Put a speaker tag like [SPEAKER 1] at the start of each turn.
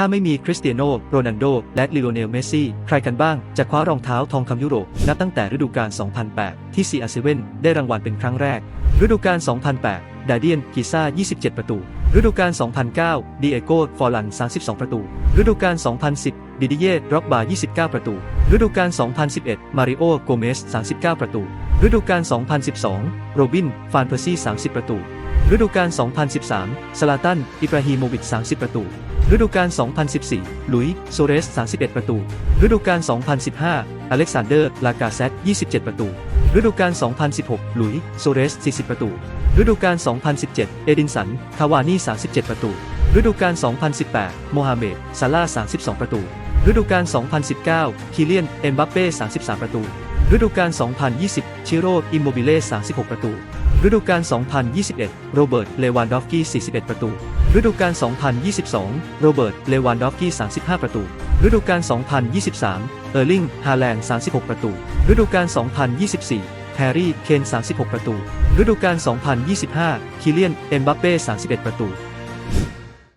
[SPEAKER 1] ถ้าไม่มีคริสเตียโนโรนัลโด และลิโอเนลเมสซี่ ใครกันบ้าง จะคว้ารองเท้าทองคำยุโรป นับตั้งแต่ฤดูกาล 2008 ที่ CR7 ได้รางวัลเป็นครั้งแรก ฤดูกาล 2008 ดาเดียน กิซ่า 27 ประตู ฤดูกาล 2009ดีเอโก ฟอร์ลัน 32 ประตู ฤดูกาล 2010 ดิดิเย่ร็อกบา 29 ประตู ฤดูกาล 2011 มาริโอ โกเมส 39 ประตู ฤดูกาล 2012 โรบิน ฟานเพอร์ซี่ 30 ประตู ฤดูกาล 2013สลาตัน อิบราฮิโมวิช 30 ประตู ฤดูกาล 2014 ลุย โซเรส 31 ประตู ฤดูกาล 2015 อเล็กซานเดอร์ ลากาเซต 27 ประตู ฤดูกาล 2016หลุย โซเรส 40 ประตู ฤดูกาล 2017 เอดินสัน คาวานี่ 37 ประตู ฤดูกาล 2018 โมฮัมเหม็ด ซาร่า32 ประตู ฤดูกาล 2019 คิเลียน เอ็มบัปเป้ 33 ประตู ฤดูกาล 2020 ชิโร่ อิมโมบิเล่ 36 ประตู ฤดูกาล 2021 โรเบิร์ต เลวานดอฟกี้ 41 ประตู ฤดูกาล 2022 โรเบิร์ต เลวานดอฟกี้ 35 ประตู ฤดูกาล 2023 เออร์ลิง ฮาแลนด์ 36 ประตู ฤดูกาล 2024 แฮร์รี่ เคน 36 ประตู ฤดูกาล 2025 คิเลียน เอ็มบัปเป้ 31 ประตู